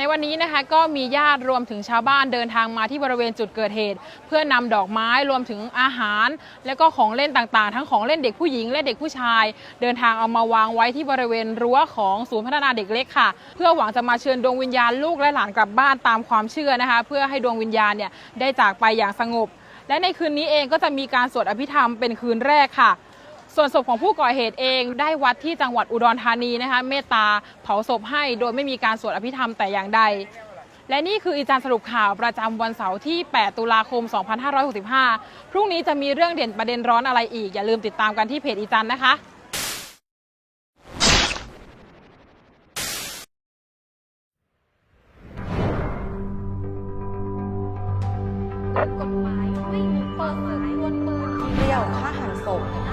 ในวันนี้นะคะก็มีญาติรวมถึงชาวบ้านเดินทางมาที่บริเวณจุดเกิดเหตุ เพื่อนำดอกไม้รวมถึงอาหาร และก็ของเล่นต่างๆ ทั้งของเล่นเด็กผู้หญิงและเด็กผู้ชาย เดินทางเอามาวางไว้ที่บริเวณรั้วของศูนย์พัฒนาเด็กเล็กค่ะ เพื่อหวังจะมาเชิญดวงวิญญาณลูกและหลานกลับบ้านตามความเชื่อนะคะ เพื่อให้ดวงวิญญาณเนี่ยได้จากไปอย่างสงบ และในคืนนี้เองก็จะมีการสวดอภิธรรมเป็นคืนแรกค่ะ ส่วนศพของผู้ก่อเหตุเองได้วัดที่จังหวัดอุดรธานีนะคะเมตตาเผาศพให้โดยไม่มีการสวดอภิธรรมแต่อย่างใด และนี่คืออีจารสรุปข่าวประจำวันเสาร์ที่ 8 ตุลาคม 2565 พรุ่งนี้จะมีเรื่องเด่นประเด็นร้อนอะไรอีก อย่าลืมติดตามกันที่เพจอีจันนะคะกฎหมายไม่มีเปิดเผยวนปืนเดี่ยวฆ่าหันศพ